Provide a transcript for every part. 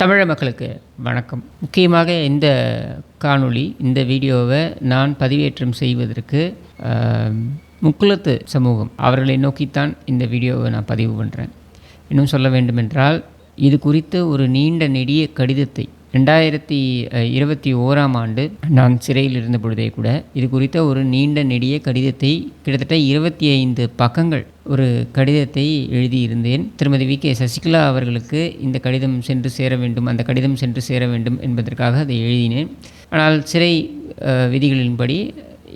தமிழக மக்களுக்கு வணக்கம். முக்கியமாக இந்த காணொளி இந்த வீடியோவை நான் பதிவேற்றம் செய்வதற்கு முக்குளத்து முக்குலத்து சமூகம் அவர்களை நோக்கித்தான் இந்த வீடியோவை நான் பதிவு பண்ணுறேன் இன்னும் சொல்ல வேண்டுமென்றால் இது குறித்து ஒரு நீண்ட நெடிய கடிதத்தை ரெண்டாயிரத்தி இருபத்தி ஓராம் ஆண்டு நான் சிறையில் இருந்த பொழுதே கூட இது குறித்த ஒரு நீண்ட நெடிய கடிதத்தை கிட்டத்தட்ட இருபத்தி ஐந்து பக்கங்கள் ஒரு கடிதத்தை எழுதியிருந்தேன். திருமதி வி. கே. சசிகலா அவர்களுக்கு இந்த கடிதம் சென்று சேர வேண்டும் அந்த கடிதம் சென்று சேர வேண்டும் என்பதற்காக அதை எழுதினேன். ஆனால் சிறை விதிகளின்படி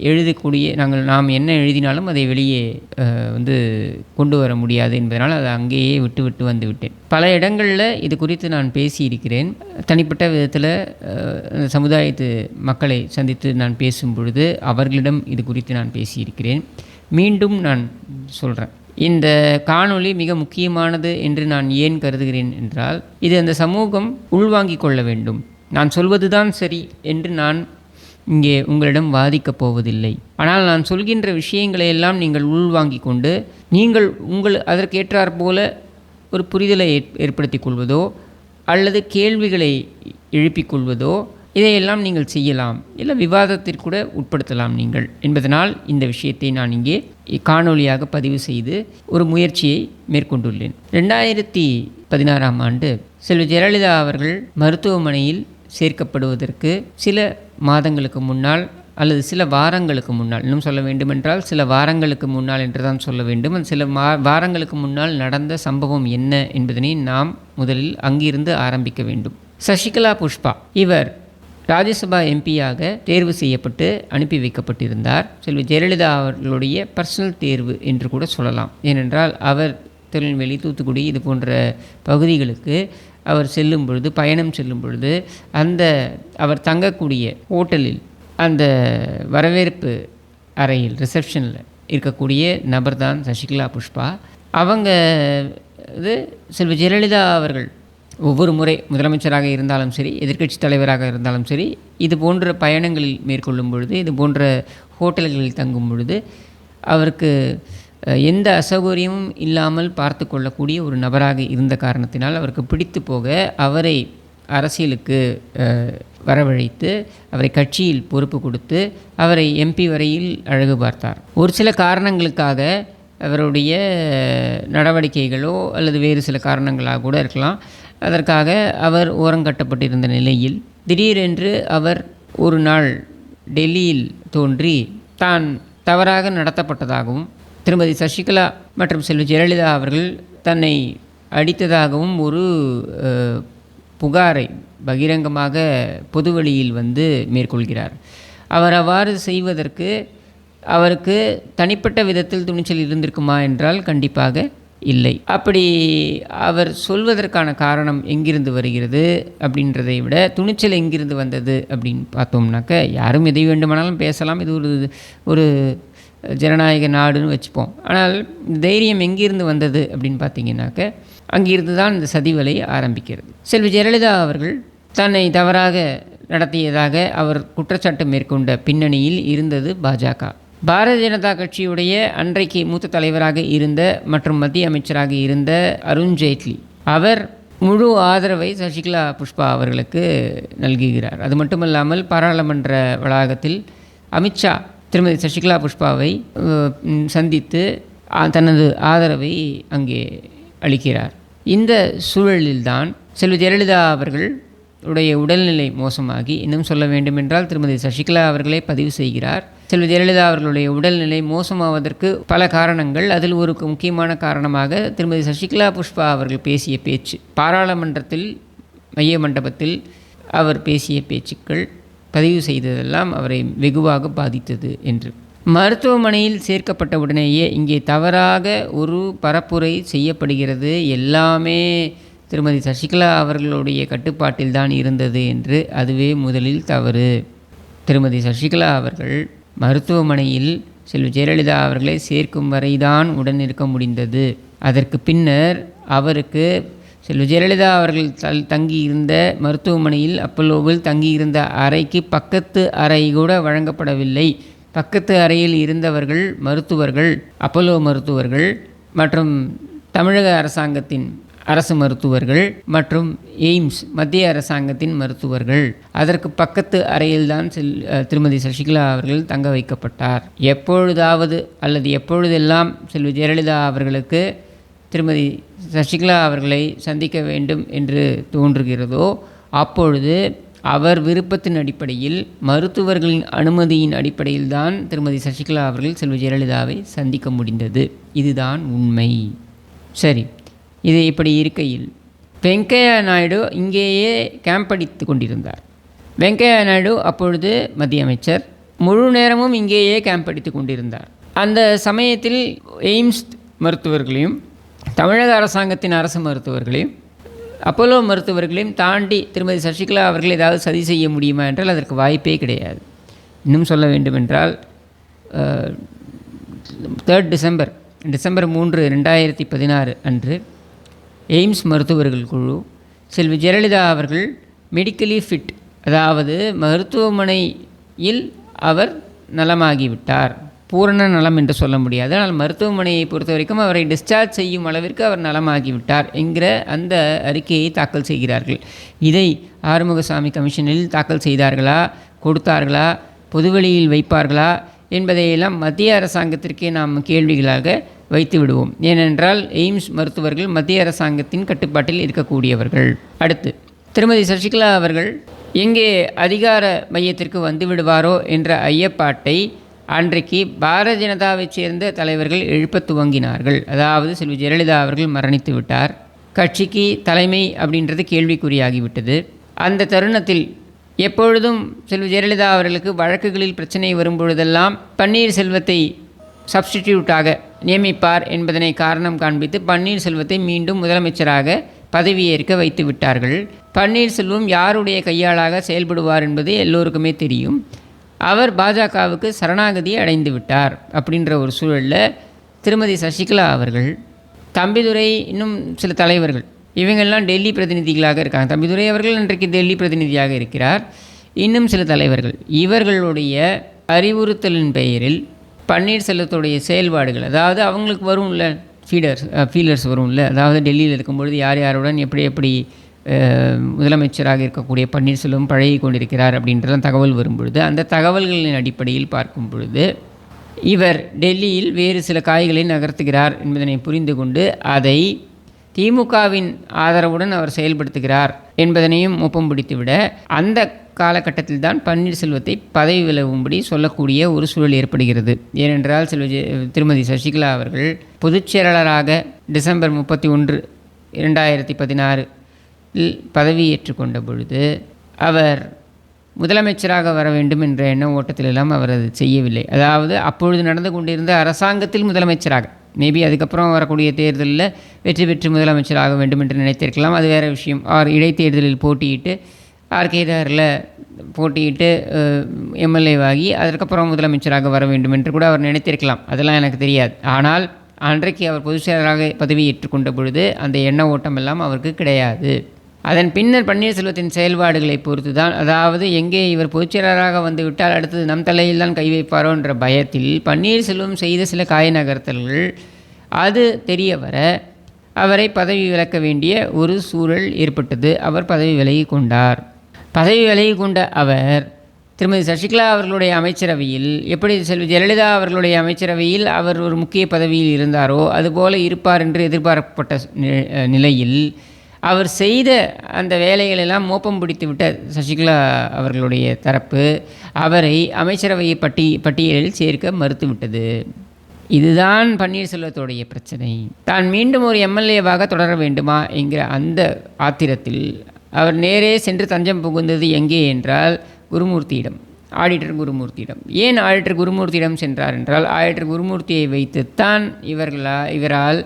எழுதக்கூடிய நாங்கள் நாம் என்ன எழுதினாலும் அதை வெளியே வந்து கொண்டு வர முடியாது என்பதனால் அதை அங்கேயே விட்டு விட்டு வந்து விட்டேன். பல இடங்களில் இது குறித்து நான் பேசியிருக்கிறேன். தனிப்பட்ட விதத்தில் சமுதாயத்து மக்களை சந்தித்து நான் பேசும் பொழுது அவர்களிடம் இது குறித்து நான் பேசியிருக்கிறேன். மீண்டும் நான் சொல்கிறேன் இந்த காணொளி மிக முக்கியமானது என்று நான் ஏன் கருதுகிறேன் என்றால் இது அந்த சமூகம் உள்வாங்கிக் கொள்ள வேண்டும். நான் சொல்வதுதான் சரி என்று நான் இங்கே உங்களிடம் வாதிக்கப் போவதில்லை. ஆனால் நான் சொல்கின்ற விஷயங்களை எல்லாம் நீங்கள் உள்வாங்கிக் கொண்டு நீங்கள் உங்கள் அதற்கேற்றாற் போல ஒரு புரிதலை ஏற்- ஏற்படுத்திக் கொள்வதோ அல்லது கேள்விகளை எழுப்பிக் கொள்வதோ இதையெல்லாம் நீங்கள் செய்யலாம். இல்லை விவாதத்திற்கூட உட்படுத்தலாம் நீங்கள். என்பதனால் இந்த விஷயத்தை நான் இங்கே காணொலியாக பதிவு செய்து ஒரு முயற்சியை மேற்கொண்டுள்ளேன். ரெண்டாயிரத்தி பதினாறாம் ஆண்டு செல்வி ஜெயலலிதா அவர்கள் மருத்துவமனையில் சேர்க்கப்படுவதற்கு சில மாதங்களுக்கு முன்னால் அல்லது சில வாரங்களுக்கு முன்னால் இன்னும் சொல்ல வேண்டுமென்றால் சில வாரங்களுக்கு முன்னால் என்று தான் சொல்ல வேண்டும். அந்த சில மா வாரங்களுக்கு முன்னால் நடந்த சம்பவம் என்ன என்பதனை நாம் முதலில் அங்கிருந்து ஆரம்பிக்க வேண்டும். சசிகலா புஷ்பா இவர் ராஜ்யசபா எம்பியாக தேர்வு செய்யப்பட்டு அனுப்பி வைக்கப்பட்டிருந்தார். செல்வி ஜெயலலிதா அவர்களுடைய பர்சனல் தேர்வு என்று கூட சொல்லலாம். ஏனென்றால் அவர் திருநெல்வேலி தூத்துக்குடி இது போன்ற பகுதிகளுக்கு அவர் செல்லும் பொழுது பயணம் செல்லும் பொழுது அந்த அவர் தங்கக்கூடிய ஹோட்டலில் அந்த வரவேற்பு அறையில் ரிசப்ஷனில் இருக்கக்கூடிய நபர் தான் சசிகலா புஷ்பா. அவங்க இது செல்வி ஜெயலலிதா அவர்கள் ஒவ்வொரு முறை முதலமைச்சராக இருந்தாலும் சரி எதிர்க்கட்சி தலைவராக இருந்தாலும் சரி இது போன்ற பயணங்களில் மேற்கொள்ளும் பொழுது இது போன்ற ஹோட்டல்களில் தங்கும் பொழுது அவருக்கு எந்த அசௌகரியமும் இல்லாமல் பார்த்து கொள்ளக்கூடிய ஒரு நபராக இருந்த காரணத்தினால் அவருக்கு பிடித்து போக அவரை அரசியலுக்கு வரவழைத்து அவரை கட்சியில் பொறுப்பு கொடுத்து அவரை எம்பி வரையில் அழகு பார்த்தார். ஒரு சில காரணங்களுக்காக அவருடைய நடவடிக்கைகளோ அல்லது வேறு சில காரணங்களாக கூட இருக்கலாம். அதற்காக அவர் ஓரங்கட்டப்பட்டிருந்த நிலையில் திடீரென்று அவர் ஒரு நாள் டெல்லியில் தோன்றி தான் தவறாக நடத்தப்பட்டதாகவும் திருமதி சசிகலா மற்றும் செல்வி ஜெயலலிதா அவர்கள் தன்னை அடித்ததாகவும் ஒரு புகாரை பகிரங்கமாக பொதுவெளியில் வந்து மேற்கொள்கிறார். அவர் அவ்வாறு செய்வதற்கு அவருக்கு தனிப்பட்ட விதத்தில் துணிச்சல் இருந்திருக்குமா என்றால் கண்டிப்பாக இல்லை. அப்படி அவர் சொல்வதற்கான காரணம் எங்கிருந்து வருகிறது அப்படின்றதை விட துணிச்சல் எங்கிருந்து வந்தது அப்படின்னு பார்த்தோம்னாக்க யாரும் எதை வேண்டுமானாலும் பேசலாம். இது ஒரு ஒரு ஜனநாயக நாடுன்னு வச்சுப்போம். ஆனால் தைரியம் எங்கிருந்து வந்தது அப்படின்னு பார்த்தீங்கன்னாக்க அங்கிருந்து தான் இந்த சதிவலை ஆரம்பிக்கிறது. செல்வி ஜெயலலிதா அவர்கள் தன்னை தவறாக நடத்தியதாக அவர் குற்றச்சாட்டு மேற்கொண்ட பின்னணியில் இருந்தது பாஜக. பாரதிய ஜனதா கட்சியுடைய அன்றைக்கு மூத்த தலைவராக இருந்த மற்றும் மத்திய அமைச்சராக இருந்த அருண் ஜேட்லி அவர் முழு ஆதரவை சசிகலா புஷ்பா அவர்களுக்கு நல்குகிறார். அது மட்டுமல்லாமல் பாராளுமன்ற வளாகத்தில் அமித்ஷா திருமதி சசிகலா புஷ்பாவை சந்தித்து தனது ஆதரவை அங்கே அளிக்கிறார். இந்த சூழலில்தான் செல்வி ஜெயலலிதா அவர்கள் உடைய உடல்நிலை மோசமாகி இன்னும் சொல்ல வேண்டுமென்றால் திருமதி சசிகலா அவர்களே பதிவு செய்கிறார். செல்வி ஜெயலலிதா அவர்களுடைய உடல்நிலை மோசமாவதற்கு பல காரணங்கள். அதில் ஒரு முக்கியமான காரணமாக திருமதி சசிகலா புஷ்பா அவர்கள் பேசிய பேச்சு. பாராளுமன்றத்தில் மைய மண்டபத்தில் அவர் பேசிய பேச்சுக்கள் பதிவு செய்ததெல்லாம் அவரை வெகுவாக பாதித்தது என்று. மருத்துவமனையில் சேர்க்கப்பட்ட உடனேயே இங்கே தவறாக ஒரு பரப்புரை செய்யப்படுகிறது. எல்லாமே திருமதி சசிகலா அவர்களுடைய கட்டுப்பாட்டில் தான் இருந்தது என்று அதுவே முதலில் தவறு. திருமதி சசிகலா அவர்கள் மருத்துவமனையில் செல்வி ஜெயலலிதா அவர்களை சேர்க்கும் வரைதான் உடன் இருக்க முடிந்தது. அதற்கு பின்னர் அவருக்கு செல்வி ஜெயலலிதா அவர்கள் தல் தங்கியிருந்த மருத்துவமனையில் அப்பல்லோவில் தங்கியிருந்த அறைக்கு பக்கத்து அறை கூட வழங்கப்படவில்லை. பக்கத்து அறையில் இருந்தவர்கள் மருத்துவர்கள் அப்பல்லோ மருத்துவர்கள் மற்றும் தமிழக அரசாங்கத்தின் அரசு மருத்துவர்கள் மற்றும் எய்ம்ஸ் மத்திய அரசாங்கத்தின் மருத்துவர்கள். அதற்கு பக்கத்து அறையில்தான் செல் திருமதி சசிகலா அவர்கள் தங்க வைக்கப்பட்டார். எப்பொழுதாவது அல்லது எப்பொழுதெல்லாம் செல்வி ஜெயலலிதா அவர்களுக்கு திருமதி சசிகலா அவர்களை சந்திக்க வேண்டும் என்று தோன்றுகிறதோ அப்பொழுது அவர் விருப்பத்தின் அடிப்படையில் மருத்துவர்களின் அனுமதியின் அடிப்படையில் தான் திருமதி சசிகலா அவர்கள் செல்வி ஜெயலலிதாவை சந்திக்க முடிந்தது. இதுதான் உண்மை. சரி இது இப்படி இருக்கையில் வெங்கையா நாயுடு இங்கேயே கேம்ப் அடித்து கொண்டிருந்தார். வெங்கையா நாயுடு அப்பொழுது மத்திய அமைச்சர் முழு நேரமும் இங்கேயே கேம்ப் அடித்து கொண்டிருந்தார். அந்த சமயத்தில் எய்ம்ஸ் மருத்துவர்களையும் தமிழக அரசாங்கத்தின் அரசு மருத்துவர்களையும் அப்போலோ மருத்துவர்களையும் தாண்டி திருமதி சசிகலா அவர்கள் ஏதாவது சதி செய்ய முடியுமா என்றால் அதற்கு வாய்ப்பே கிடையாது. இன்னும் சொல்ல வேண்டுமென்றால் தேர்ட் டிசம்பர் டிசம்பர் மூன்று ரெண்டாயிரத்தி பதினாறு அன்று எய்ம்ஸ் மருத்துவர்கள் குழு செல்வி ஜெயலலிதா அவர்கள் மெடிக்கலி ஃபிட் அதாவது மருத்துவமனையில் அவர் நலமாகிவிட்டார். பூரண நலம் என்று சொல்ல முடியாது. ஆனால் மருத்துவமனையை பொறுத்த வரைக்கும் அவரை டிஸ்சார்ஜ் செய்யும் அளவிற்கு அவர் நலமாகிவிட்டார் என்கிற அந்த அறிக்கையை தாக்கல் செய்கிறார்கள். இதை ஆறுமுகசாமி கமிஷனில் தாக்கல் செய்தார்களா? கொடுத்தார்களா? பொதுவெளியில் வைப்பார்களா? என்பதையெல்லாம் மத்திய அரசாங்கத்திற்கே நாம் கேள்விகளாக வைத்து விடுவோம். ஏனென்றால் எய்ம்ஸ் மருத்துவர்கள் மத்திய அரசாங்கத்தின் கட்டுப்பாட்டில் இருக்கக்கூடியவர்கள். அடுத்து திருமதி சசிகலா அவர்கள் எங்கே அதிகார மையத்திற்கு வந்து விடுவாரோ என்ற ஐயப்பாட்டை அன்றைக்கு பாரதிய ஜனதாவைச் சேர்ந்த தலைவர்கள் எழுப்ப துவங்கினார்கள். அதாவது செல்வி ஜெயலலிதா அவர்கள் மரணித்து விட்டார். கட்சிக்கு தலைமை அப்படின்றது கேள்விக்குறியாகிவிட்டது. அந்த தருணத்தில் எப்பொழுதும் செல்வி ஜெயலலிதா அவர்களுக்கு வழக்குகளில் பிரச்சனை வரும்பொழுதெல்லாம் பன்னீர்செல்வத்தை சப்ஸ்டிடியூட்டாக நியமிப்பார் என்பதனை காரணம் காண்பித்து பன்னீர்செல்வத்தை மீண்டும் முதலமைச்சராக பதவியேற்க வைத்து விட்டார்கள். பன்னீர்செல்வம் யாருடைய கையாளாக செயல்படுவார் என்பது எல்லோருக்குமே தெரியும். அவர் பாஜகவுக்கு சரணாகதி அடைந்து விட்டார் அப்படின்ற ஒரு சூழலில் திருமதி சசிகலா அவர்கள் தம்பிதுரை இன்னும் சில தலைவர்கள் இவங்கெல்லாம் டெல்லி பிரதிநிதிகளாக இருக்காங்க. தம்பிதுரை அவர்கள் இன்றைக்கு டெல்லி பிரதிநிதியாக இருக்கிறார். இன்னும் சில தலைவர்கள் இவர்களுடைய அறிவுறுத்தலின் பெயரில் பன்னீர்செல்வத்துடைய செயல்பாடுகள் அதாவது அவங்களுக்கு வரும்ல ஃபீடர்ஸ் ஃபீலர்ஸ் வரும்ல அதாவது டெல்லியில் இருக்கும்பொழுது யார் யாருடன் எப்படி எப்படி முதலமைச்சராக இருக்கக்கூடிய பன்னீர்செல்வம் பழகி கொண்டிருக்கிறார் அப்படின்றதான் தகவல் வரும்பொழுது அந்த தகவல்களின் அடிப்படையில் பார்க்கும் பொழுது இவர் டெல்லியில் வேறு சில காய்களை நகர்த்துகிறார் என்பதனை புரிந்து கொண்டு அதை திமுகவின் ஆதரவுடன் அவர் செயல்படுத்துகிறார் என்பதனையும் ஒப்பம் பிடித்துவிட அந்த காலகட்டத்தில் தான் பன்னீர்செல்வத்தை பதவி விலகும்படி சொல்லக்கூடிய ஒரு சூழல் ஏற்படுகிறது. ஏனென்றால் செல்வ திருமதி சசிகலா அவர்கள் பொதுச் செயலாளராக டிசம்பர் முப்பத்தி ஒன்று இரண்டாயிரத்தி பதினாறு பதவியேற்று கொண்ட பொழுது அவர் முதலமைச்சராக வர வேண்டும் என்ற எண்ண ஓட்டத்திலெல்லாம் அவர் அது செய்யவில்லை. அதாவது அப்பொழுது நடந்து கொண்டிருந்த அரசாங்கத்தில் முதலமைச்சராக மேபி அதுக்கப்புறம் வரக்கூடிய தேர்தலில் வெற்றி பெற்று முதலமைச்சராக வேண்டும் என்று நினைத்திருக்கலாம். அது வேறு விஷயம். அவர் இடைத்தேர்தலில் போட்டியிட்டு ஆர்கேதாரில் போட்டியிட்டு எம்எல்ஏவாகி அதற்கப்புறம் முதலமைச்சராக வர வேண்டும் என்று கூட அவர் நினைத்திருக்கலாம். அதெல்லாம் எனக்கு தெரியாது. ஆனால் அன்றைக்கு அவர் பொதுச் செயலராக பதவி ஏற்றுக்கொண்ட பொழுது அந்த எண்ண ஓட்டம் எல்லாம் அவருக்கு கிடையாது. அதன் பின்னர் பன்னீர்செல்வத்தின் செயல்பாடுகளை பொறுத்து தான் அதாவது எங்கே இவர் பொதுச்செயலராக வந்து விட்டால் அடுத்தது நம் தலையில் தான் கை வைப்பாரோ என்ற பயத்தில் பன்னீர்செல்வம் செய்த சில காய நகர்த்தல்கள் அது தெரிய வர அவரை பதவி விலக்க வேண்டிய ஒரு சூழல் ஏற்பட்டது. அவர் பதவி விலகி கொண்டார். பதவி விலகி கொண்ட அவர் திருமதி சசிகலா அவர்களுடைய அமைச்சரவையில் எப்படி செல்வி ஜெயலலிதா அவர்களுடைய அமைச்சரவையில் அவர் ஒரு முக்கிய பதவியில் இருந்தாரோ அதுபோல இருப்பார் என்று எதிர்பார்க்கப்பட்ட நிலையில் அவர் செய்த அந்த வேலைகளெல்லாம் மோப்பம் பிடித்து விட்ட சசிகலா அவர்களுடைய தரப்பு அவரை அமைச்சரவை பட்டி பட்டியலில் சேர்க்க மறுத்துவிட்டது. இதுதான் பன்னீர்செல்வத்துடைய பிரச்சனை. தான் மீண்டும் ஒரு எம்எல்ஏவாக தொடர வேண்டுமா என்கிற அந்த ஆத்திரத்தில் அவர் நேரே சென்று தஞ்சம் புகுந்தது எங்கே என்றால் குருமூர்த்தியிடம் ஆடிட்டர் குருமூர்த்தியிடம். ஏன் ஆடிட்டர் குருமூர்த்தியிடம் சென்றார் என்றால் ஆடிட்டர் குருமூர்த்தியை வைத்துத்தான் இவர்களா இவரால்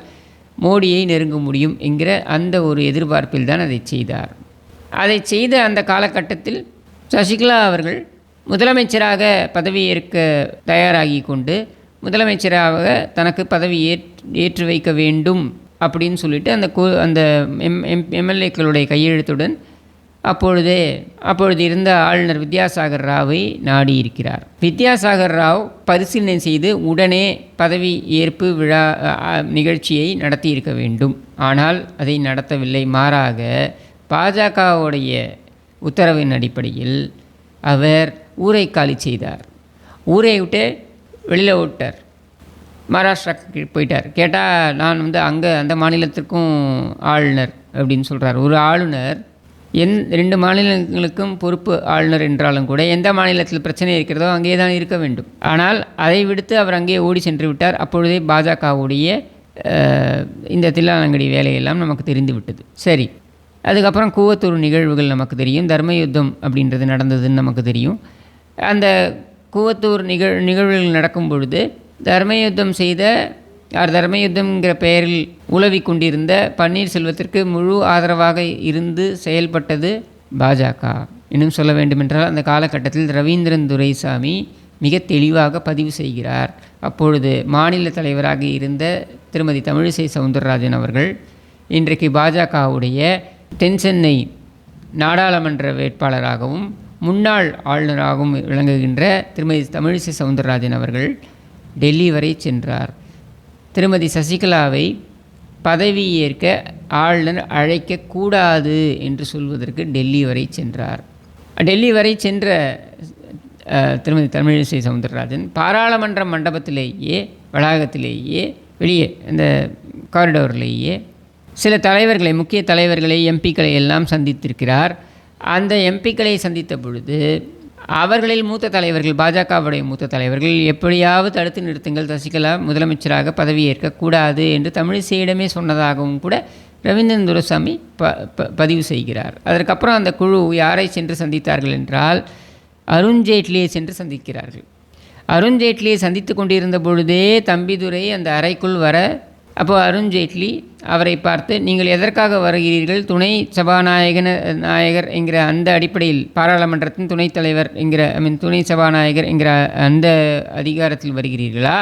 மோடியை நெருங்க முடியும் என்கிற அந்த ஒரு எதிர்பார்ப்பில் தான் அதை செய்தார். அதை செய்த அந்த காலகட்டத்தில் சசிகலா அவர்கள் முதலமைச்சராக பதவியேற்க தயாராகி கொண்டு முதலமைச்சராக தனக்கு பதவி ஏற் ஏற்று வைக்க வேண்டும் அப்படின்னு சொல்லிட்டு அந்த கு அந்த எம் எம் எம்எல்ஏக்களுடைய கையெழுத்துடன் அப்பொழுதே அப்பொழுது இருந்த ஆளுநர் வித்யாசாகர் ராவை நாடி இருக்கிறார் வித்யாசாகர் ராவ் பரிசீலனை செய்து உடனே பதவி ஏற்பு விழா நிகழ்ச்சியை நடத்தியிருக்க வேண்டும். ஆனால் அதை நடத்தவில்லை. மாறாக பாஜகவுடைய உத்தரவின் அடிப்படையில் அவர் ஊரை காலி செய்தார். ஊரை விட்டு வெளியில் விட்டார். மகாராஷ்டிராக்கு போயிட்டார். கேட்டால் நான் வந்து அங்கே அந்த மாநிலத்திற்கும் ஆளுநர் அப்படின்னு சொல்கிறார் ஒரு ஆளுநர் எந் ரெண்டு மாநிலங்களுக்கும் பொறுப்பு ஆளுநர் என்றாலும் கூட எந்த மாநிலத்தில் பிரச்சனை இருக்கிறதோ அங்கே தான் இருக்க வேண்டும். ஆனால் அதை விடுத்து அவர் அங்கே ஓடி சென்று விட்டார். அப்பொழுதே பாஜகவுடைய இந்த தில்லாலங்கடி வேலையெல்லாம் நமக்கு தெரிந்து விட்டது. சரி. அதுக்கப்புறம் கூவத்தூர் நிகழ்வுகள் நமக்கு தெரியும். தர்ம யுத்தம் அப்படின்றது நடந்ததுன்னு நமக்கு தெரியும். அந்த கூவத்தூர் நிகழ் நிகழ்வுகள் நடக்கும் பொழுது தர்மயுத்தம் செய்த தர்மயுத்தம்ங்கிற பெயரில் உலவி கொண்டிருந்த பன்னீர்செல்வத்திற்கு முழு ஆதரவாக இருந்து செயல்பட்டது பாஜக. இன்னும் சொல்ல வேண்டுமென்றால் அந்த காலகட்டத்தில் ரவீந்திரன் துரைசாமி மிக தெளிவாக பதிவு செய்கிறார். அப்பொழுது மாநில தலைவராக இருந்த திருமதி தமிழிசை சவுந்தரராஜன் அவர்கள் இன்றைக்கு பாஜகவுடைய தென் சென்னை நாடாளுமன்ற வேட்பாளராகவும் முன்னாள் ஆளுநராகவும் விளங்குகின்ற திருமதி தமிழிசை சவுந்தரராஜன் அவர்கள் டெல்லி வரை சென்றார். திருமதி சசிகலாவை பதவி ஏற்க ஆளுநர் அழைக்கக்கூடாது என்று சொல்வதற்கு டெல்லி வரை சென்றார். டெல்லி வரை சென்ற திருமதி தமிழிசை சவுந்தரராஜன் பாராளுமன்ற மண்டபத்திலேயே வளாகத்திலேயே வெளியே இந்த காரிடோர்லேயே சில தலைவர்களை முக்கிய தலைவர்களை எம்பிக்களை எல்லாம் சந்தித்திருக்கிறார். அந்த எம்பிக்களை சந்தித்த பொழுது அவர்களில் மூத்த தலைவர்கள் பாஜகவுடைய மூத்த தலைவர்கள் எப்படியாவது தடுத்து நிறுத்துங்கள் சசிகலா முதலமைச்சராக பதவியேற்கக்கூடாது என்று தமிழிசையிடமே சொன்னதாகவும் கூட ரவீந்திரன் துரசாமி ப ப- பதிவு செய்கிறார். அதற்கப்புறம் அந்த குழு யாரை சென்று சந்தித்தார்கள் என்றால் அருண்ஜேட்லியை சென்று சந்திக்கிறார்கள். அருண்ஜேட்லியை சந்தித்து கொண்டிருந்த பொழுதே தம்பிதுரை அந்த அறைக்குள் வர அப்போ அருண்ஜேட்லி அவரை பார்த்து நீங்கள் எதற்காக வருகிறீர்கள்? துணை சபாநாயகன நாயகர் என்கிற அந்த அடிப்படையில் பாராளுமன்றத்தின் துணைத் தலைவர் என்கிற ஐ மீன் துணை சபாநாயகர் என்கிற அந்த அதிகாரத்தில் வருகிறீர்களா?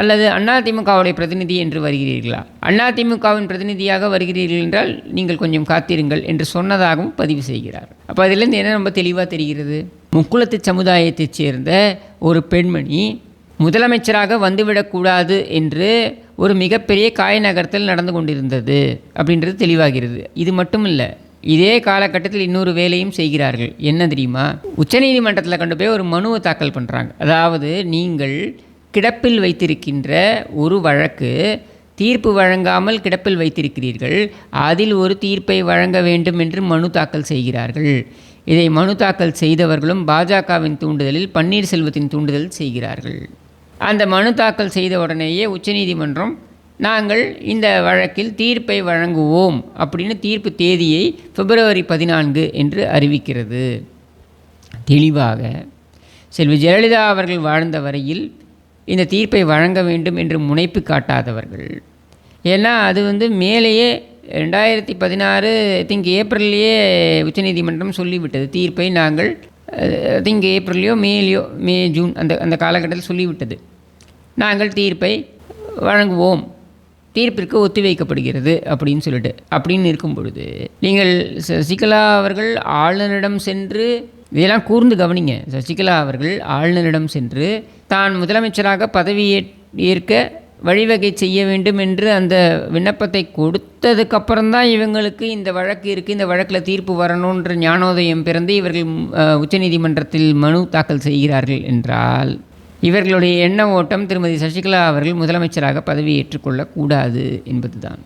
அல்லது அதிமுகவுடைய பிரதிநிதி என்று வருகிறீர்களா? அதிமுகவின் பிரதிநிதியாக வருகிறீர்கள் என்றால் நீங்கள் கொஞ்சம் காத்திருங்கள் என்று சொன்னதாகவும் பதிவு செய்கிறார். அப்போ அதிலிருந்து என்ன ரொம்ப தெளிவாக தெரிகிறது? முக்குளத்து சமுதாயத்தைச் சேர்ந்த ஒரு பெண்மணி முதலமைச்சராக வந்துவிடக்கூடாது என்று ஒரு மிகப்பெரிய காய நகரத்தில் நடந்து கொண்டிருந்தது அப்படின்றது தெளிவாகிறது. இது மட்டும் இல்லை இதே காலகட்டத்தில் இன்னொரு வேலையும் செய்கிறார்கள். என்ன தெரியுமா? உச்சநீதிமன்றத்தில் கொண்டு போய் ஒரு மனுவை தாக்கல் பண்ணுறாங்க அதாவது நீங்கள் கிடப்பில் வைத்திருக்கின்ற ஒரு வழக்கு தீர்ப்பு வழங்காமல் கிடப்பில் வைத்திருக்கிறீர்கள். அதில் ஒரு தீர்ப்பை வழங்க வேண்டும் என்று மனு தாக்கல் செய்கிறார்கள். இதை மனு தாக்கல் செய்தவர்களும் பாஜகவின் தூண்டுதலில் பன்னீர்செல்வத்தின் தூண்டுதல் செய்கிறார்கள். அந்த மனு தாக்கல் செய்த உடனேயே உச்சநீதிமன்றம் நாங்கள் இந்த வழக்கில் தீர்ப்பை வழங்குவோம் அப்படின்னு தீர்ப்பு தேதியை பிப்ரவரி பதினான்கு என்று அறிவிக்கிறது. தெளிவாக செல்வி ஜெயலலிதா அவர்கள் வாழ்ந்த வரையில் இந்த தீர்ப்பை வழங்க வேண்டும் என்று முனைப்பு காட்டாதவர்கள். ஏன்னா அது வந்து மேலேயே ரெண்டாயிரத்தி பதினாறு திங்க் ஏப்ரல்லையே உச்சநீதிமன்றம் சொல்லிவிட்டது தீர்ப்பை நாங்கள் திங்க் ஏப்ரல்லையோ மேலேயோ மே ஜூன் அந்த அந்த காலகட்டத்தில் சொல்லிவிட்டது. நாங்கள் தீர்ப்பை வழங்குவோம். தீர்ப்பிற்கு ஒத்திவைக்கப்படுகிறது அப்படின்னு சொல்லிட்டு. அப்படின்னு இருக்கும் பொழுது நீங்கள் சசிகலா அவர்கள் ஆளுநரிடம் சென்று இதெல்லாம் கூர்ந்து கவனிங்க. சசிகலா அவர்கள் ஆளுநரிடம் சென்று தான் முதலமைச்சராக பதவி ஏற்க வழிவகை செய்ய வேண்டும் என்று அந்த விண்ணப்பத்தை கொடுத்ததுக்கப்புறம் தான் இவங்களுக்கு இந்த வழக்கு இருக்குது இந்த வழக்கில் தீர்ப்பு வரணுன்ற ஞானோதயம் பிறந்து இவர்கள் உச்சநீதிமன்றத்தில் மனு தாக்கல் செய்கிறார்கள் என்றால் இவர்களுடைய எண்ண ஓட்டம் திருமதி சசிகலா அவர்கள் முதலமைச்சராக பதவி ஏற்றுக்கொள்ளக்கூடாது என்பதுதான்.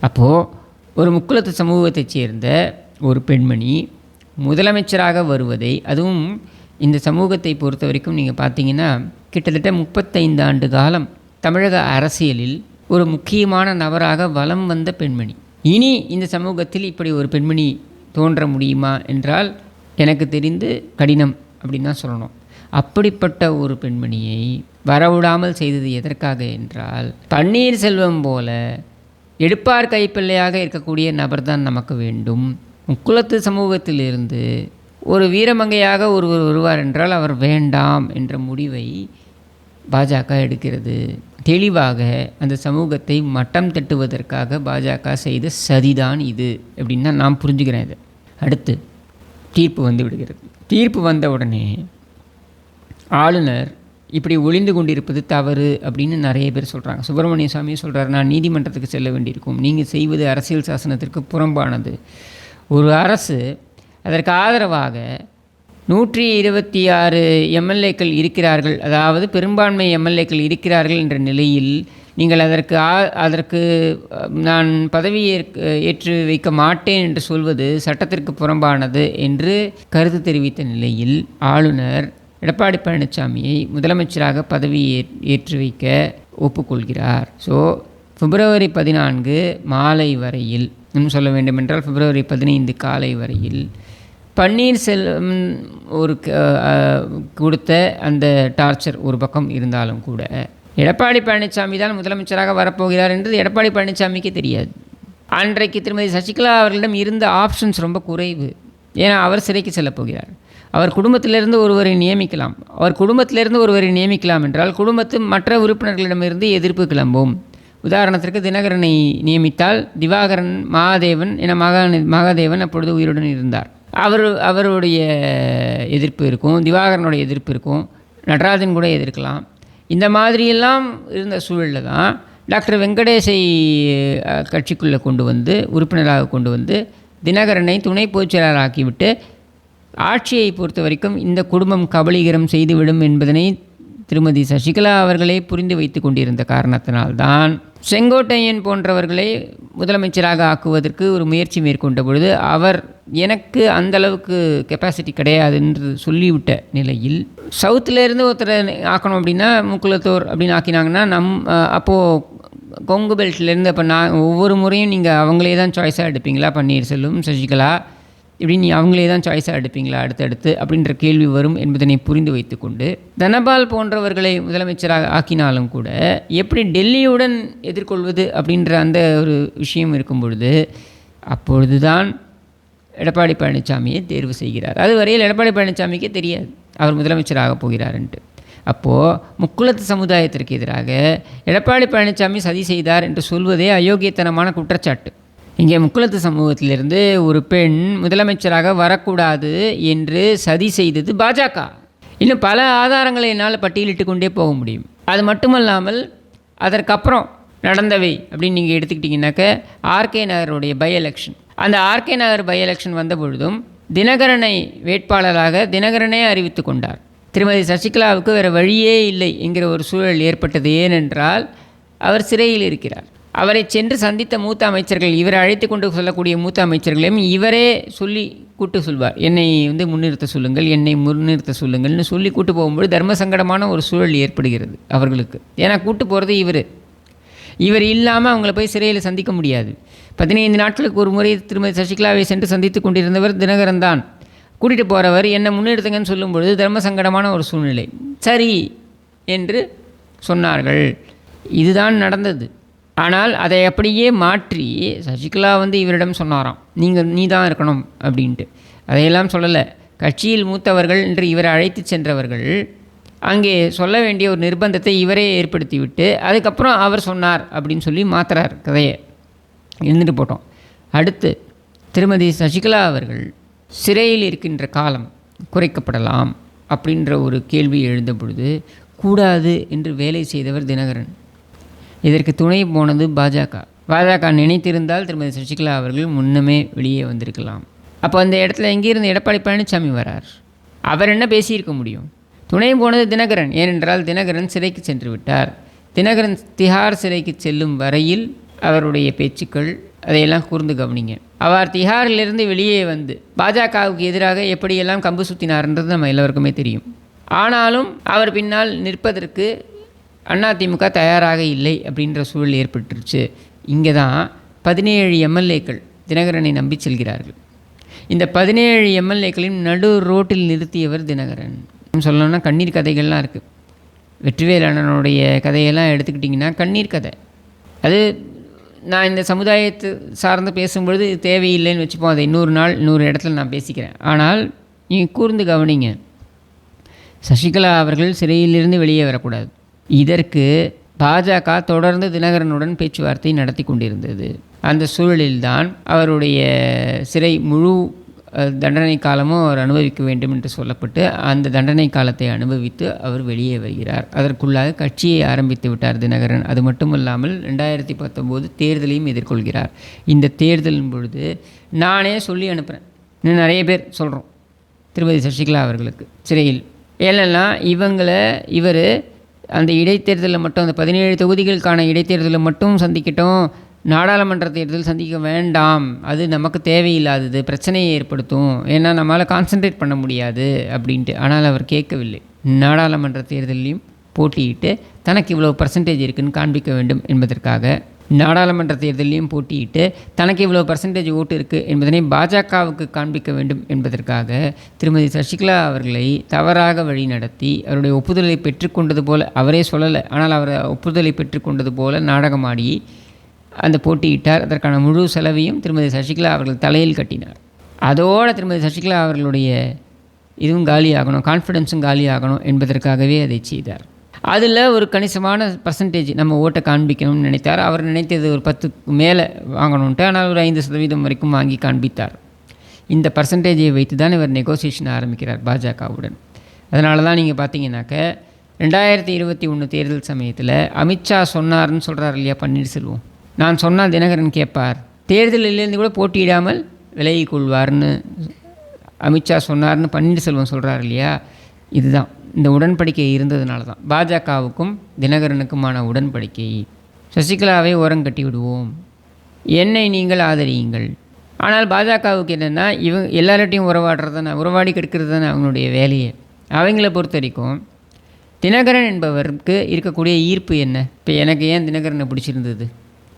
அப்போது ஒரு முக்குலத்து சமூகத்தைச் சேர்ந்த ஒரு பெண்மணி முதலமைச்சராக வருவதை அதுவும் இந்த சமூகத்தை பொறுத்த வரைக்கும் நீங்கள் பார்த்தீங்கன்னா கிட்டத்தட்ட முப்பத்தைந்து ஆண்டு காலம் தமிழக அரசியலில் ஒரு முக்கியமான நபராக வலம் வந்த பெண்மணி. இனி இந்த சமூகத்தில் இப்படி ஒரு பெண்மணி தோன்ற முடியுமா என்றால் எனக்கு தெரிந்து கடினம் அப்படின்னு தான் சொல்லணும். அப்படிப்பட்ட ஒரு பெண்மணியை வரவிடாமல் செய்தது எதற்காக என்றால் பன்னீர்செல்வம் போல எடுப்பார் கைப்பிள்ளையாக இருக்கக்கூடிய நபர் தான் நமக்கு வேண்டும். முக்குலத்து சமூகத்திலிருந்து ஒரு வீரமங்கையாக ஒருவர் வருவார் என்றால் அவர் வேண்டாம் என்ற முடிவை பாஜக எடுக்கிறது. தெளிவாக அந்த சமூகத்தை மட்டம் தட்டுவதற்காக பாஜக செய்த சதிதான் இது அப்படின்னு தான் நான் புரிஞ்சுக்கிறேன் இதை. அடுத்து தீர்ப்பு வந்து விடுகிறது. தீர்ப்பு வந்த உடனே ஆளுநர் இப்படி ஒளிந்து கொண்டிருப்பது தவறு அப்படின்னு நிறைய பேர் சொல்கிறாங்க சுப்பிரமணிய சுவாமியும் சொல்கிறார் நான் நீதிமன்றத்துக்கு செல்ல வேண்டியிருக்கும். நீங்கள் செய்வது அரசியல் சாசனத்திற்கு புறம்பானது. ஒரு அரசு அதற்கு ஆதரவாக நூற்றி இருபத்தி ஆறு எம்எல்ஏக்கள் இருக்கிறார்கள். அதாவது பெரும்பான்மை எம்எல்ஏக்கள் இருக்கிறார்கள் என்ற நிலையில் நீங்கள் அதற்கு ஆ அதற்கு நான் பதவி ஏற்று வைக்க மாட்டேன் என்று சொல்வது சட்டத்திற்கு புறம்பானது என்று கருத்து தெரிவித்த நிலையில் ஆளுநர் எடப்பாடி பழனிசாமியை முதலமைச்சராக பதவி ஏற்- ஏற்று வைக்க ஒப்புக்கொள்கிறார். ஸோ பிப்ரவரி பதினான்கு மாலை வரையில் இன்னும் சொல்ல வேண்டுமென்றால் பிப்ரவரி பதினைந்து காலை வரையில் பன்னீர்செல்வம் ஒரு கொடுத்த அந்த டார்ச்சர் ஒரு பக்கம் இருந்தாலும் கூட எடப்பாடி பழனிசாமி தான் முதலமைச்சராக வரப்போகிறார் என்று எடப்பாடி பழனிசாமிக்கு தெரியாது. அன்றைக்கு திருமதி சசிகலா அவர்களிடம் இருந்த ஆப்ஷன்ஸ் ரொம்ப குறைவு. ஏன்னா அவர் சிறைக்கு செல்லப் போகிறார். அவர் குடும்பத்திலிருந்து ஒருவரை நியமிக்கலாம். அவர் குடும்பத்திலிருந்து ஒருவரை நியமிக்கலாம் என்றால் குடும்பத்து மற்ற உறுப்பினர்களிடமிருந்து எதிர்ப்பு கிளம்பும். உதாரணத்திற்கு தினகரனை நியமித்தால் திவாகரன் மகாதேவன் என மகா மகாதேவன் அப்பொழுது உயிருடன் இருந்தார். அவர் அவருடைய எதிர்ப்பு இருக்கும் திவாகரனுடைய எதிர்ப்பு இருக்கும் நடராஜன் கூட எதிர்க்கலாம். இந்த மாதிரியெல்லாம் இருந்த சூழலில் தான் டாக்டர் வெங்கடேசை கட்சிக்குள்ளே கொண்டு வந்து உறுப்பினராக கொண்டு வந்து தினகரனை துணை பொதுச் ஆக்கிவிட்டு ஆட்சியை பொறுத்த வரைக்கும் இந்த குடும்பம் கபலீகரம் செய்துவிடும் என்பதனை திருமதி சசிகலா அவர்களே புரிந்து வைத்து கொண்டிருந்த காரணத்தினால்தான் செங்கோட்டையன் போன்றவர்களை முதலமைச்சராக ஆக்குவதற்கு ஒரு முயற்சி மேற்கொண்ட பொழுது அவர் எனக்கு அந்த அளவுக்கு கெப்பாசிட்டி கிடையாது என்று சொல்லிவிட்ட நிலையில் சவுத்துலேருந்து ஒருத்தரை ஆக்கணும் அப்படின்னா முக்குலத்தோர் அப்படின்னு ஆக்கினாங்கன்னா நம் அப்போது கொங்கு பெல்ட்லேருந்து அப்போ நான் ஒவ்வொரு முறையும் நீங்கள் அவங்களே தான் சாய்ஸாக எடுப்பீங்களா? பன்னீர்செல்வம் சசிகலா இப்படி நீ அவங்களே தான் சாய்ஸாக எடுப்பீங்களா? அடுத்தடுத்து அப்படின்ற கேள்வி வரும் என்பதனை புரிந்து வைத்துக்கொண்டு தனபால் போன்றவர்களை முதலமைச்சராக ஆக்கினாலும் கூட எப்படி டெல்லியுடன் எதிர்கொள்வது அப்படின்ற அந்த ஒரு விஷயம் இருக்கும் பொழுது அப்பொழுதுதான் எடப்பாடி பழனிசாமியை தேர்வு செய்கிறார். அதுவரையில் எடப்பாடி பழனிசாமிக்கே தெரியாது. அவர் முதலமைச்சராக போகிறார்ன்ட்டு. அப்போது முக்குளத்து சமுதாயத்திற்கு எதிராக எடப்பாடி பழனிசாமி சதி செய்தார் என்று சொல்வதே அயோக்கியத்தனமான குற்றச்சாட்டு. இங்கே முக்குளத்து சமூகத்திலிருந்து ஒரு பெண் முதலமைச்சராக வரக்கூடாது என்று சதி செய்தது பாஜக. இன்னும் பல ஆதாரங்களை என்னால் பட்டியலிட்டு கொண்டே போக முடியும். அது மட்டுமல்லாமல் அதற்கப்புறம் நடந்தவை அப்படின்னு நீங்கள் எடுத்துக்கிட்டிங்கனாக்க ஆர்கே நகருடைய பை எலெக்ஷன். அந்த ஆர்கே நகர் பை எலெக்ஷன் வந்த பொழுதும் தினகரனை வேட்பாளராக தினகரனே அறிவித்து கொண்டார். திருமதி சசிகலாவுக்கு வேறு வழியே இல்லை என்கிற ஒரு சூழல் ஏற்பட்டது. ஏனென்றால் அவர் சிறையில் இருக்கிறார். அவரை சென்று சந்தித்த மூத்த அமைச்சர்கள் இவரை அழைத்து கொண்டு சொல்லக்கூடிய மூத்த அமைச்சர்களையும் இவரே சொல்லி கூட்டு சொல்வார். என்னை வந்து முன்னிறுத்த சொல்லுங்கள் என்னை முன்னிறுத்த சொல்லுங்கள்னு சொல்லி கூட்டு போகும்போது தர்ம சங்கடமான ஒரு சூழல் ஏற்படுகிறது அவர்களுக்கு. ஏன்னா கூட்டு போகிறது இவர். இவர் இல்லாமல் அவங்கள போய் சிறையில் சந்திக்க முடியாது. பதினைந்து நாட்களுக்கு ஒரு முறை திருமதி சசிகலாவை சென்று சந்தித்து கொண்டிருந்தவர் தினகரன் தான். கூட்டிகிட்டு போகிறவர் என்னை முன்னெடுத்துங்கன்னு சொல்லும்பொழுது தர்ம சங்கடமான ஒரு சூழ்நிலை. சரி என்று சொன்னார்கள். இதுதான் நடந்தது. ஆனால் அதை அப்படியே மாற்றி சசிகலா வந்து இவரிடம் சொன்னாராம் நீங்கள் நீ தான் இருக்கணும் அப்படின்ட்டு. அதையெல்லாம் சொல்லலை. கட்சியில் மூத்தவர்கள் என்று இவரை அழைத்து சென்றவர்கள் அங்கே சொல்ல வேண்டிய ஒரு நிர்பந்தத்தை இவரே ஏற்படுத்திவிட்டு அதுக்கப்புறம் அவர் சொன்னார் அப்படின்னு சொல்லி மாத்துறார் கதையை. இருந்துட்டு போட்டோம். அடுத்து திருமதி சசிகலா அவர்கள் சிறையில் இருக்கின்ற காலம் குறைக்கப்படலாம் அப்படின்ற ஒரு கேள்வி எழுந்த பொழுது கூடாது என்று வேலை செய்தவர் தினகரன். இதற்கு துணை போனது பாஜக. பாஜக நினைத்திருந்தால் திருமதி சசிகலா அவர்கள் முன்னமே வெளியே வந்திருக்கலாம். அப்போ அந்த இடத்துல எங்கேருந்து எடப்பாடி பழனிசாமி வரார்? அவர் என்ன பேசியிருக்க முடியும்? துணை போனது தினகரன். ஏனென்றால் தினகரன் சிறைக்கு சென்று விட்டார். தினகரன் திஹார் சிறைக்கு செல்லும் வரையில் அவருடைய பேச்சுக்கள் அதையெல்லாம் கூர்ந்து கவனிங்க. அவர் திஹாரிலிருந்து வெளியே வந்து பாஜகவுக்கு எதிராக எப்படியெல்லாம் கம்பு சுத்தினார்ன்றது நம்ம எல்லோருக்குமே தெரியும். ஆனாலும் அவர் பின்னால் நிற்பதற்கு அதிமுக தயாராக இல்லை அப்படின்ற சூழல் ஏற்பட்டுருச்சு. இங்கே தான் பதினேழு எம்எல்ஏக்கள் தினகரனை நம்பி செல்கிறார்கள். இந்த பதினேழு எம்எல்ஏக்களையும் நடு ரோட்டில் நிறுத்தியவர் தினகரன். சொல்லணும்னா கண்ணீர் கதைகள்லாம் இருக்குது வெற்றிவேல் கதையெல்லாம் எடுத்துக்கிட்டிங்கன்னா கண்ணீர் கதை. அது நான் இந்த சமுதாயத்து சார்ந்து பேசும்பொழுது தேவையில்லைன்னு வச்சுப்போம். அதை இன்னொரு நாள் இன்னொரு இடத்துல நான் பேசிக்கிறேன். ஆனால் நீங்கள் கூர்ந்து கவனிங்க. சசிகலா அவர்கள் சிறையிலிருந்து வெளியே வரக்கூடாது. இதற்கு பாஜக தொடர்ந்து தினகரனுடன் பேச்சுவார்த்தை நடத்தி கொண்டிருந்தது. அந்த சூழலில்தான் அவருடைய சிறை முழு தண்டனை காலமும் அவர் அனுபவிக்க வேண்டும் என்று சொல்லப்பட்டு அந்த தண்டனை காலத்தை அனுபவித்து அவர் வெளியே வருகிறார். அதற்குள்ளாக கட்சியை ஆரம்பித்து விட்டார் தினகரன். அது மட்டுமல்லாமல் ரெண்டாயிரத்தி பத்தொம்போது தேர்தலையும் எதிர்கொள்கிறார். இந்த தேர்தலின் பொழுது நானே சொல்லி அனுப்புகிறேன் இன்னும் நிறைய பேர் சொல்கிறோம் திருமதி சசிகலா அவர்களுக்கு சிறையில். ஏன்னா இவங்களை இவர் அந்த இடைத்தேர்தலில் மட்டும் அந்த பதினேழு தொகுதிகளுக்கான இடைத்தேர்தலில் மட்டும் சந்திக்கட்டும். நாடாளுமன்ற தேர்தல் சந்திக்க வேண்டாம். அது நமக்கு தேவையில்லாதது பிரச்சனையை ஏற்படுத்தும். ஏன்னா நம்மளால் கான்சென்ட்ரேட் பண்ண முடியாது அப்படின்ட்டு. ஆனால் அவர் கேட்கவில்லை. நாடாளுமன்ற தேர்தலையும் போட்டியிட்டு தனக்கு இவ்வளோ பர்சன்டேஜ் இருக்குன்னு காண்பிக்க வேண்டும் என்பதற்காக நாடாளுமன்ற தேர்தலையும் போட்டியிட்டு தனக்கு இவ்வளோ பர்சன்டேஜ் ஓட்டு இருக்குது என்பதனை பாஜகவுக்கு காண்பிக்க வேண்டும் என்பதற்காக திருமதி சசிகலா அவர்களை தவறாக வழிநடத்தி அவருடைய ஒப்புதலை பெற்றுக்கொண்டது போல அவரே சொல்லலை ஆனால் அவர் ஒப்புதலை பெற்றுக்கொண்டது போல நாடகமாடி அந்த போட்டியிட்டார். அதற்கான முழு செலவையும் திருமதி சசிகலா அவர்கள் தலையில் கட்டினார். அதோடு திருமதி சசிகலா அவர்களுடைய இதுவும் காலியாகணும் கான்ஃபிடென்ஸும் காலியாகணும் என்பதற்காகவே அதை செய்தார். அதில் ஒரு கணிசமான பர்சன்டேஜ் நம்ம ஓட்டை காண்பிக்கணும்னு நினைத்தார். அவர் நினைத்தது ஒரு பத்துக்கு மேலே வாங்கணுன்ட்டு ஆனால் ஒரு ஐந்து சதவீதம் வரைக்கும் வாங்கி காண்பித்தார். இந்த பர்சன்டேஜை வைத்து தான் இவர் நெகோசியேஷன் ஆரம்பிக்கிறார் பாஜகவுடன். அதனால தான் நீங்கள் பார்த்தீங்கன்னாக்க ரெண்டாயிரத்தி இருபத்தி ஒன்று தேர்தல் சமயத்தில் அமித்ஷா சொன்னார்னு சொல்கிறார் இல்லையா பன்னீர்செல்வம்? நான் சொன்னால் தினகரன் கேட்பார் தேர்தலிலேருந்து கூட போட்டியிடாமல் விலகிக் கொள்வார்னு அமித்ஷா சொன்னார்னு பன்னீர்செல்வம் சொல்கிறார் இல்லையா? இதுதான். இந்த உடன்படிக்கை இருந்ததுனால தான் பாஜகவுக்கும் தினகரனுக்குமான உடன்படிக்கை. சசிகலாவை ஓரம் கட்டி விடுவோம். என்னை நீங்கள் ஆதரியுங்கள். ஆனால் பாஜகவுக்கு என்னென்னா இவங்க எல்லார்ட்டையும் உறவாடுறது தானே உறவாடி கெடுக்கிறது தானே அவங்களுடைய வேலையை. அவங்கள பொறுத்த வரைக்கும் தினகரன் என்பவருக்கு இருக்கக்கூடிய ஈர்ப்பு என்ன? இப்போ எனக்கு ஏன் தினகரனை பிடிச்சிருந்தது?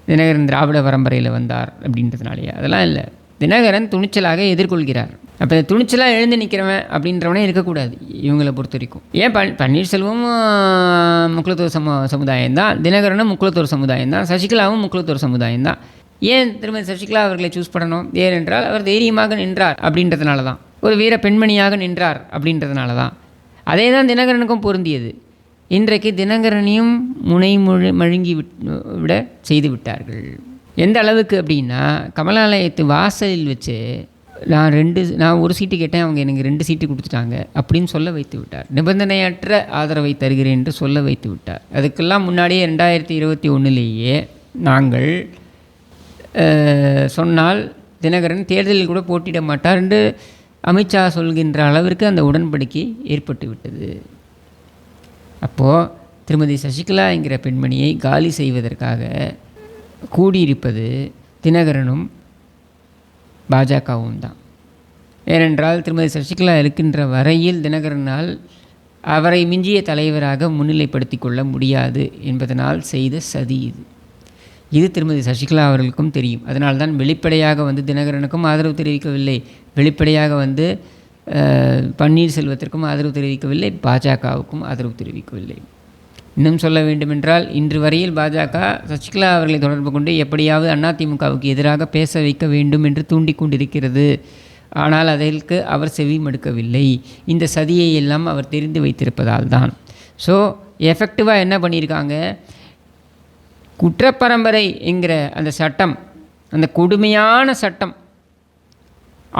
தினகரன் திராவிட பரம்பரையில் வந்தார் அப்படின்றதுனாலேயே. அதெல்லாம் இல்லை. தினகரன் துணிச்சலாக எதிர்கொள்கிறார். அப்போ துணிச்சலாக எழுந்து நிற்கிறவன் அப்படின்றவனே இருக்கக்கூடாது இவங்களை பொறுத்த வரைக்கும். ஏன் ப பன்னீர்செல்வம் ஆஹ், சம சமுதாயம் தான் தினகரனும் முக்குலத்தோர் சமுதாயம் தான் சசிகலாவும் முக்குலத்தோர் சமுதாயம் தான் ஏன் திருமதி சசிகலா அவர்களை சூஸ் பண்ணணும்? ஏனென்றால் அவர் தைரியமாக நின்றார் அப்படின்றதுனால தான் ஒரு வீர பெண்மணியாக நின்றார் அப்படின்றதுனால தான் அதே தான் தினகரனுக்கும் பொருந்தியது. இன்றைக்கு தினகரனையும் முனை முழு மழுங்கி விட் விட செய்து விட்டார்கள். எந்த அளவுக்கு அப்படின்னா கமலாலயத்து வாசலில் வச்சு நான் ரெண்டு நான் ஒரு சீட்டு கேட்டேன் அவங்க எனக்கு ரெண்டு சீட்டு கொடுத்துட்டாங்க அப்படின்னு சொல்ல வைத்து விட்டார். நிபந்தனையற்ற ஆதரவை தருகிறேன் என்று சொல்ல வைத்து விட்டார். அதுக்கெல்லாம் முன்னாடியே ரெண்டாயிரத்தி இருபத்தி ஒன்றுலேயே நாங்கள் சொன்னால் தினகரன் தேர்தலில் கூட போட்டியிட மாட்டார் என்று அமித்ஷா சொல்கின்ற அளவிற்கு அந்த உடன்படிக்கை ஏற்பட்டு விட்டது. அப்போது திருமதி சசிகலா என்கிற பெண்மணியை காலி செய்வதற்காக கூடியிருப்பது தினகரனும் பாஜகவும் தான் ஏனென்றால் திருமதி சசிகலா இருக்கின்ற வரையில் தினகரனால் அவரை மிஞ்சிய தலைவராக முன்னிலைப்படுத்திக் கொள்ள முடியாது என்பதனால் செய்த சதி இது. இது திருமதி சசிகலா அவர்களுக்கும் தெரியும். அதனால்தான் வெளிப்படையாக வந்து தினகரனுக்கும் ஆதரவு தெரிவிக்கவில்லை. வெளிப்படையாக வந்து பன்னீர்செல்வத்திற்கும் ஆதரவு தெரிவிக்கவில்லை. பாஜகவுக்கும் ஆதரவு தெரிவிக்கவில்லை. இன்னும் சொல்ல வேண்டுமென்றால் இன்று வரையில் பாஜக சசிகலா அவர்களை தொடர்பு கொண்டு எப்படியாவது அதிமுகவுக்கு எதிராக பேச வைக்க வேண்டும் என்று தூண்டிக் கொண்டிருக்கிறது. ஆனால் அதற்கு அவர் செவி மடுக்கவில்லை இந்த சதியை எல்லாம் அவர் தெரிந்து வைத்திருப்பதால் தான். ஸோ எஃபெக்டிவாக என்ன பண்ணியிருக்காங்க? குற்றப்பரம்பரை என்கிற அந்த சட்டம் அந்த கொடுமையான சட்டம்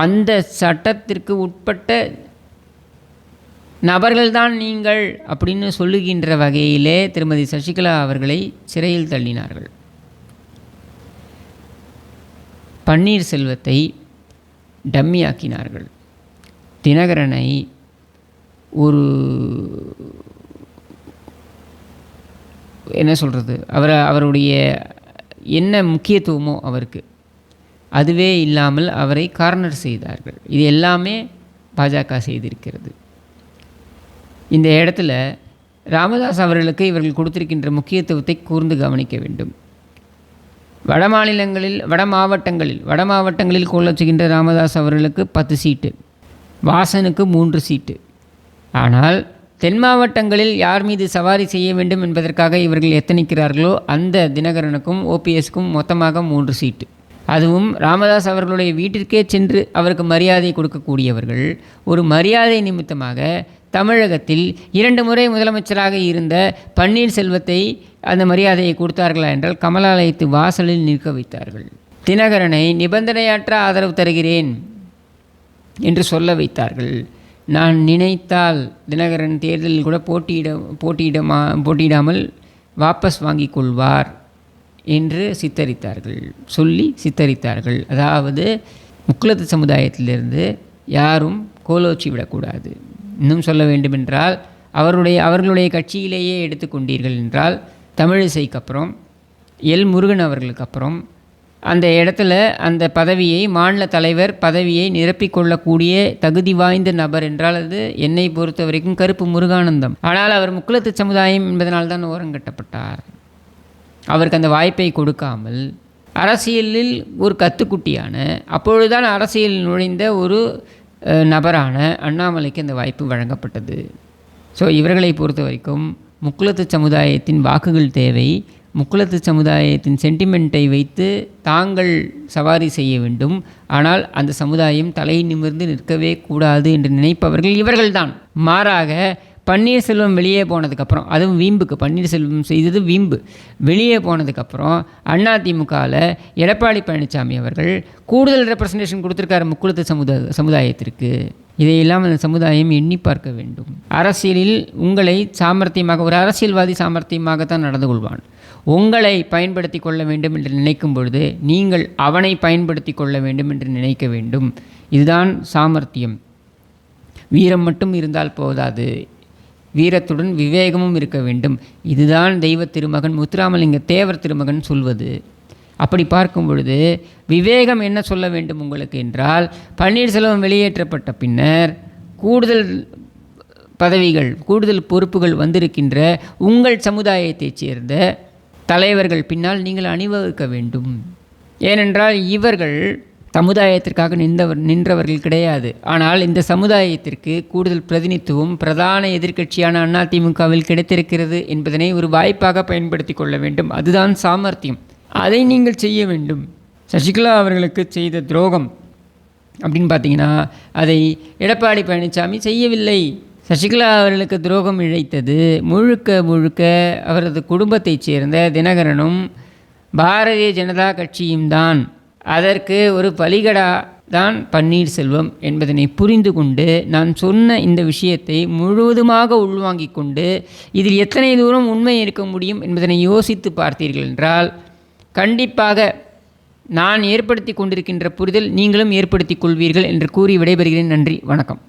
அந்த சட்டத்திற்கு உட்பட்ட நபர்கள்தான் நீங்கள் அப்படின்னு சொல்லுகின்ற வகையிலே திருமதி சசிகலா அவர்களை சிறையில் தள்ளினார்கள். பன்னீர்செல்வத்தை டம்மியாக்கினார்கள். தினகரனை ஒரு என்ன சொல்கிறது அவரை அவருடைய என்ன முக்கியத்துவமோ அவருக்கு. அதுவே இல்லாமல் அவரை கார்னர் செய்தார்கள். இது எல்லாமே பாஜக செய்திருக்கிறது. இந்த இடத்துல ராமதாஸ் அவர்களுக்கு இவர்கள் கொடுத்திருக்கின்ற முக்கியத்துவத்தை கூர்ந்து கவனிக்க வேண்டும். வட மாநிலங்களில் வட மாவட்டங்களில் வட மாவட்டங்களில் கொள்ளச்சுகின்ற ராமதாஸ் அவர்களுக்கு பத்து சீட்டு வாசனுக்கு மூன்று சீட்டு. ஆனால் தென் மாவட்டங்களில் யார் மீது சவாரி செய்ய வேண்டும் என்பதற்காக இவர்கள் எத்தனிக்கிறார்களோ அந்த தினகரனுக்கும் ஓபிஎஸ்க்கும் மொத்தமாக மூன்று சீட்டு. அதுவும் ராமதாஸ் அவர்களுடைய வீட்டிற்கே சென்று அவருக்கு மரியாதை கொடுக்கக்கூடியவர்கள் ஒரு மரியாதை நிமித்தமாக தமிழகத்தில் இரண்டு முறை முதலமைச்சராக இருந்த பன்னீர்செல்வத்தை அந்த மரியாதையை கொடுத்தார்களா என்றால் கமலாலயத்து வாசலில் நிற்க வைத்தார்கள். தினகரனை நிபந்தனையற்ற ஆதரவு தருகிறேன் என்று சொல்ல வைத்தார்கள். நான் நினைத்தால் தினகரன் தேர்தலில் கூட போட்டியிட போட்டியிடமா போட்டியிடாமல் வாபஸ் வாங்கிக் கொள்வார் என்று சித்தரித்தார்கள். சொல்லி சித்தரித்தார்கள். அதாவது முக்குளத்து சமுதாயத்திலிருந்து யாரும் கோலோச்சி விடக்கூடாது. இன்னும் சொல்ல வேண்டுமென்றால் அவருடைய அவர்களுடைய கட்சியிலேயே எடுத்துக்கொண்டீர்கள் என்றால் தமிழிசைக்கு அப்புறம் எல். முருகன் அவர்களுக்கு அப்புறம் அந்த இடத்துல அந்த பதவியை மாநில தலைவர் பதவியை நிரப்பிக்கொள்ளக்கூடிய தகுதி வாய்ந்த நபர் என்றால் அது என்னை பொறுத்த வரைக்கும் கருப்பு முருகானந்தம். ஆனால் அவர் முக்குலத்து சமுதாயம் என்பதனால் தான் ஓரங்கட்டப்பட்டார் அவருக்கு அந்த வாய்ப்பை கொடுக்காமல் அரசியலில் ஒரு கத்துக்குட்டியான அப்பொழுதுதான் அரசியல் நுழைந்த ஒரு நபரான அண்ணாமலைக்கு அந்த வாய்ப்பு வழங்கப்பட்டது. ஸோ இவர்களை பொறுத்த வரைக்கும் முக்குளத்து சமுதாயத்தின் வாக்குகள் தேவை. முக்குளத்து சமுதாயத்தின் சென்டிமெண்ட்டை வைத்து தாங்கள் சவாரி செய்ய வேண்டும். ஆனால் அந்த சமுதாயம் தலை நிமிர்ந்து நிற்கவே கூடாது என்று நினைப்பவர்கள் இவர்கள்தான். மாறாக பன்னீர்செல்வம் வெளியே போனதுக்கப்புறம் அதுவும் வீம்புக்கு பன்னீர்செல்வம் செய்தது வீம்பு. வெளியே போனதுக்கப்புறம் அதிமுகவில் எடப்பாடி பழனிசாமி அவர்கள் கூடுதல் ரெப்ரசன்டேஷன் கொடுத்துருக்காரு முக்குளத்து சமுதாய சமுதாயத்திற்கு. இதையெல்லாம் அந்த சமுதாயம் எண்ணி பார்க்க வேண்டும். அரசியலில் உங்களை சாமர்த்தியமாக ஒரு அரசியல்வாதி சாமர்த்தியமாகத்தான் நடந்து கொள்வான். உங்களை பயன்படுத்தி கொள்ள வேண்டும் என்று நினைக்கும் பொழுது நீங்கள் அவனை பயன்படுத்தி கொள்ள வேண்டும் என்று நினைக்க வேண்டும். இதுதான் சாமர்த்தியம். வீரம் மட்டும் இருந்தால் போதாது. வீரத்துடன் விவேகமும் இருக்க வேண்டும். இதுதான் தெய்வ திருமகன் முத்துராமலிங்க தேவர் திருமகன் சொல்வது. அப்படி பார்க்கும் பொழுது விவேகம் என்ன சொல்ல வேண்டும் உங்களுக்கு என்றால் பன்னீர்செல்வம் வெளியேற்றப்பட்ட பின்னர் கூடுதல் பதவிகள் கூடுதல் பொறுப்புகள் வந்திருக்கின்ற உங்கள் சமுதாயத்தைச் சேர்ந்த தலைவர்கள் பின்னால் நீங்கள் அணிவகுக்க வேண்டும். ஏனென்றால் இவர்கள் சமுதாயத்திற்காக நின்றவர் நின்றவர்கள் கிடையாது. ஆனால் இந்த சமுதாயத்திற்கு கூடுதல் பிரதிநிதித்துவம் பிரதான எதிர்க்கட்சியான அதிமுகவில் கிடைத்திருக்கிறது என்பதனை ஒரு வாய்ப்பாக பயன்படுத்தி கொள்ள வேண்டும். அதுதான் சாமர்த்தியம். அதை நீங்கள் செய்ய வேண்டும். சசிகலா அவர்களுக்கு செய்த துரோகம் அப்படின்னு பார்த்தீங்கன்னா அதை எடப்பாடி பழனிசாமி செய்யவில்லை. சசிகலா அவர்களுக்கு துரோகம் இழைத்தது முழுக்க முழுக்க அவரது குடும்பத்தைச் சேர்ந்த தினகரனும் பாரதிய ஜனதா கட்சியும் தான். அதற்கு ஒரு பலிகடா தான் பன்னீர்செல்வம் என்பதனை புரிந்து கொண்டு நான் சொன்ன இந்த விஷயத்தை முழுவதுமாக உள்வாங்கிக் கொண்டு இதில் எத்தனை தூரம் உண்மை இருக்க முடியும் என்பதனை யோசித்து பார்த்தீர்கள் என்றால் கண்டிப்பாக நான் ஏற்படுத்தி கொண்டிருக்கின்ற புரிதல் நீங்களும் ஏற்படுத்திக் கொள்வீர்கள் என்று கூறி விடைபெறுகிறேன். நன்றி. வணக்கம்.